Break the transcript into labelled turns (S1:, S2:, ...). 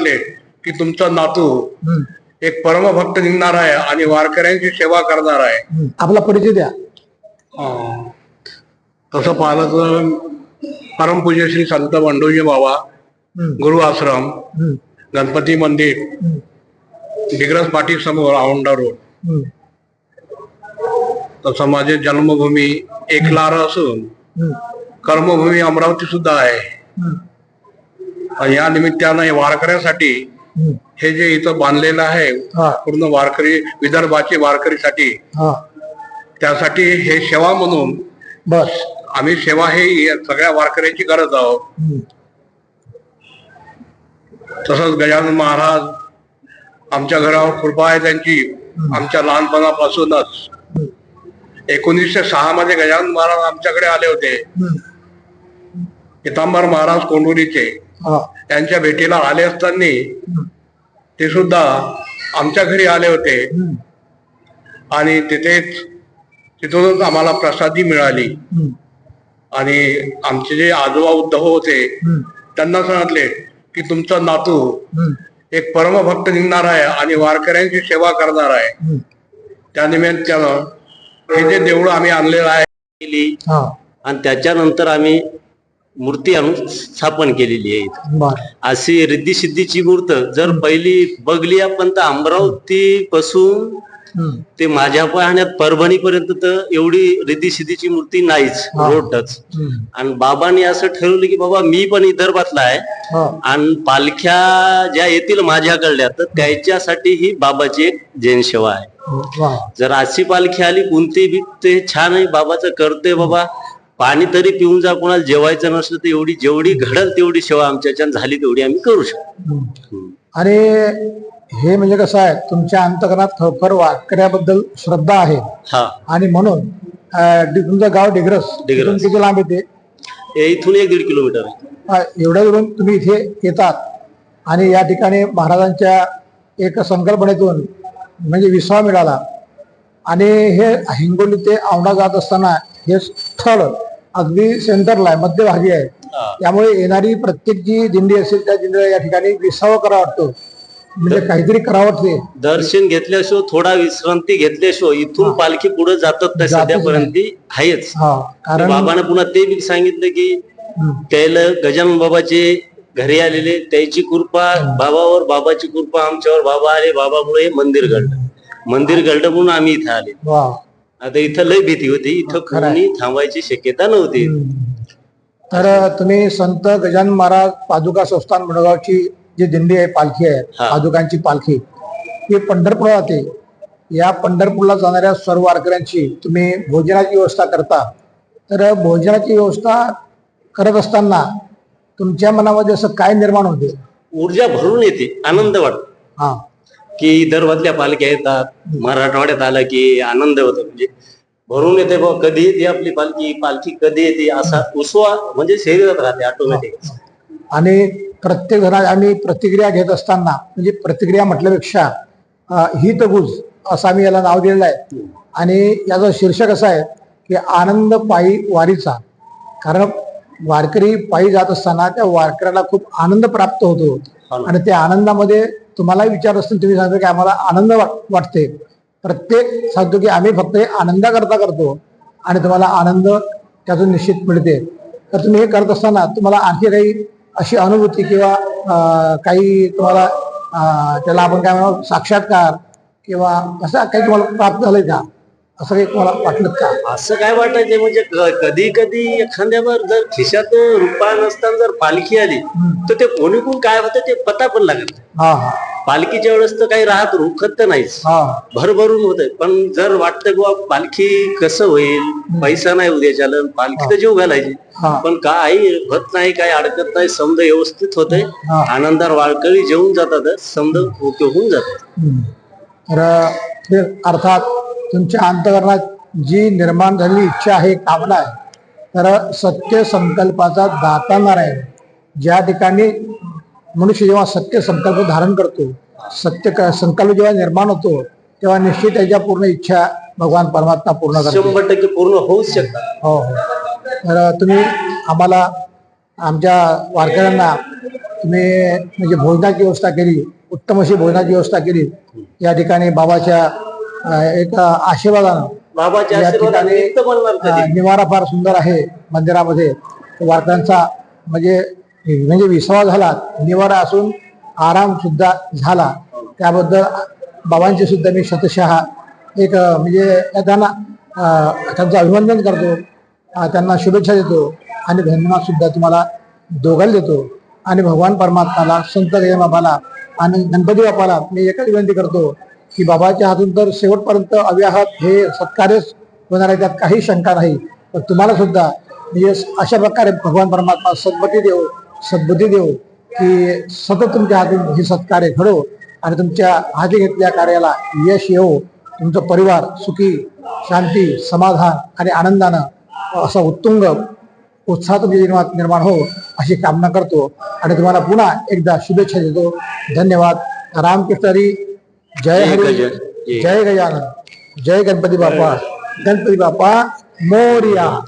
S1: सांगितले की तुमचा नातू एक परमभक्त निघणार आहे आणि वारकऱ्यांची सेवा करणार आहे.
S2: आपला परिचय द्या.
S1: तसं पाहिलं तर परमपूज्य श्री संत बंडोजी बाबा गुरु आश्रम गणपती मंदिर डिग्रस पाटी समोर औंढा रोड. तसं माझे जन्मभूमी एकलार असून कर्मभूमी अमरावती सुद्धा आहे. या निमित्तानं वारकऱ्यासाठी. हे जे इथं बांधलेलं आहे पूर्ण वारकरी विदर्भाचे वारकरीसाठी त्यासाठी हे सेवा म्हणून
S2: बस.
S1: आम्ही सेवा हे सगळ्या वारकऱ्यांची करत आहोत. तसंच गजानन महाराज आमच्या घरावर कृपा आहे त्यांची. आमच्या लहानपणापासूनच. एकोणीसशे सहा मध्ये गजानन महाराज आमच्याकडे आले होते. पितांबर महाराज कोंडुरीचे
S2: हा
S1: त्यांच्या भेटीला आले असताना ते सुद्धा आमच्या घरी आले होते. आणि तिथेच तिथूनच आम्हाला प्रसादी मिळाली. आणि आमचे जे आजोबा उद्धव होते त्यांना सांगितले की तुमचा नातू एक परमभक्त निघणार आहे आणि वारकऱ्यांची सेवा करणार आहे. त्या निमित्तानं हे जे देऊळ आम्ही आणलेलं आहे
S3: आणि त्याच्यानंतर आम्ही मूर्ती आणून स्थापन केलेली आहे. अशी रिद्धी सिद्धीची मूर्त जर पहिली बघली आपण तर अमरावती पासून ते माझ्या पाहण्यात परभणी पर्यंत तर एवढी रिद्धी सिद्धीची मूर्ती नाहीच. रोड टच
S2: हम्म,
S3: आणि बाबांनी असं ठरवलं की बाबा मी पण विदर्भातला आहे. आणि पालख्या ज्या येतील माझ्याकडल्या तर त्याच्यासाठी ही बाबाची एक जैन सेवा आहे. जर अशी पालखी आली कोणती बी ते छान आहे बाबाचं करते बाबा. पाणी तरी पिऊन जा कोणाला जेवायचं नसलं तर एवढी जेवढी घडल तेवढी सेवा आमच्याच्यान झाली तेवढी आम्ही करू शकतो.
S2: आणि हे म्हणजे कसं आहे तुमच्या अंतकरणात खरोखर वारकऱ्याबद्दल श्रद्धा आहे.
S3: हा.
S2: आणि म्हणून तुमचं गाव डिग्रस.
S3: डिग्रस.
S2: किती लांब येते?
S3: इथून एक दीड किलोमीटर
S2: एवढ्या दुरून तुम्ही इथे येतात. आणि या ठिकाणी महाराजांच्या एक संकल्पनेतून म्हणजे विसावा मिळाला. आणि हे हिंगोली ते औंढा जात असताना हे स्थळ अगदी सेंटरला आहे मध्यभागी आहे. त्यामुळे येणारी प्रत्येक जी दिंडी असेल त्या दिंडीला या ठिकाणी विसावा करा वाटतो. म्हणजे काहीतरी करावं वाटते
S3: दर्शन घेतल्याशिवाय थोडा विश्रांती घेतल्याशिवाय इथून पालखी पुढे जातात तर सध्यापर्यंत आहेच.
S2: कारण
S3: बाबाने पुन्हा ते बी सांगितलं की त्याला गजानन बाबाचे घरी आलेले त्याची कृपा बाबावर बाबाची कृपा आमच्यावर बाबा आले बाबामुळे हे मंदिर घडलं. मंदिर घडलं म्हणून आम्ही इथं आले आता इथं लय भीती होती. इथं
S2: खरं आहे.
S3: कोणी थांबायची शक्यता नव्हती.
S2: तर तुम्ही संत गजानन महाराज पादुका संस्थान मुळगावची जी दिंडी आहे पालखी आहे
S3: हा.
S2: पादुकांची पालखी ही पंढरपूरला जाते या पंढरपूरला जाणाऱ्या सर्व वारकऱ्यांची तुम्ही भोजनाची व्यवस्था करता. तर भोजनाची व्यवस्था करत असताना तुमच्या मनामध्ये असं काय निर्माण होते?
S3: ऊर्जा भरून येते. आनंद वाटतो.
S2: हा.
S3: की विदर्भातल्या पालख्या येतात. मराठवाड्यात आला की आनंद होतो. म्हणजे भरून येते बा कधी येते आपली पालखी पालखी कधी येते असा उसवा म्हणजे शरीरात राहते ऑटोमॅटिक
S2: आणि प्रत्येक जण आम्ही प्रतिक्रिया घेत असताना म्हणजे प्रतिक्रिया म्हटल्यापेक्षा हितगुज असं आम्ही याला नाव दिलेलं आहे. आणि याचं शीर्षक असं आहे की आनंद पायी वारीचा. कारण वारकरी पायी जात असताना त्या वारकऱ्याला खूप आनंद प्राप्त होतो.
S3: हो.
S2: आणि त्या आनंदामध्ये तुम्हालाही विचार असतील तुम्ही सांगता की आम्हाला आनंद वाट- वाटते प्रत्येक सांगतो की आम्ही फक्त हे आनंदाकरता करतो आणि तुम्हाला आनंद त्यातून निश्चित मिळते. तर तुम्ही हे करत असताना तुम्हाला आणखी काही अशी अनुभूती किंवा काही तुम्हाला त्याला आपण काय म्हणू साक्षात्कार किंवा असं काही तुम्हाला प्राप्त झालंय का? असं काही तुम्हाला वाटलं का?
S3: असं काय वाटायचं म्हणजे कधी कधी एखाद्यावर जर खिशात रुपया नसताना जर पालखी आली तर ते कोणी कोण काय होतं ते पता पण लागत.
S2: हा हा.
S3: पालखीच्या वेळेस तर काही राहत रुखत तर नाहीच. भरभरून होत पण जर वाटतं की बा पालखी कसं होईल? पैसा नाही उद्या चालन पालखी तर जीव घालायची. पण काही होत नाही काही अडकत नाही समजा व्यवस्थित होतंय.
S2: हा.
S3: आनंदार वाळकळी जेवून जातात समजा ओके होऊन जातात.
S2: हम्म. तर अर्थात तुमच्या अंतकरणात जी निर्माण झालेली इच्छा आहे कामना आहे. तर सत्य संकल्पाचा दाता नारायण. ज्या ठिकाणी मनुष्य जेव्हा सत्य संकल्प धारण करतो सत्य संकल्प जेव्हा निर्माण होतो तेव्हा निश्चित त्याच्या पूर्ण इच्छा भगवान परमात्मा पूर्ण करतो
S3: शंभर टक्के पूर्ण होऊच शकतात.
S2: हो हो. तर तुम्ही आम्हाला आमच्या वारकऱ्यांना तुम्ही म्हणजे भोजनाची व्यवस्था केली उत्तम अशी भोजनाची व्यवस्था केली. या ठिकाणी बाबाच्या एक आशीर्वादानं
S3: बाबाच्या
S2: ठिकाणी, निवारा फार सुंदर आहे मंदिरामध्ये. वारकऱ्यांचा म्हणजे म्हणजे विश्वास झाला निवारा असून आराम सुद्धा झाला. त्याबद्दल बाबांचे सुद्धा मी शतशः एक म्हणजे त्यांना त्यांचं अभिनंदन करतो. त्यांना शुभेच्छा देतो आणि धन्यवाद सुद्धा तुम्हाला दोघांना देतो. आणि भगवान परमात्माला संत बाबाला आणि गणपती बापाला मी एकच विनंती करतो की बाबाच्या हातून तर शेवटपर्यंत अव्याहत हे सत्कार्यच होणार आहे त्यात काही शंका नाही. पण तुम्हाला सुद्धा म्हणजे अशा प्रकारे भगवान परमात्मा सद्बुद्धी देव सद्बुद्धी देव की सतत तुमच्या हातून हे सत्कार्य घडो आणि तुमच्या हाती घेतलेल्या कार्याला यश येवो. तुमचा परिवार सुखी शांती समाधान आणि आनंदानं असा उत्तुंग उत्साह तुमच्या जीवनात निर्माण हो अशी कामना करतो. आणि तुम्हाला पुन्हा एकदा शुभेच्छा देतो. धन्यवाद. रामकृष्ण हरी जय
S3: जय
S2: हरी. जय गजानन. जय गणपती बाप्पा. गणपती बाप्पा मोर्या.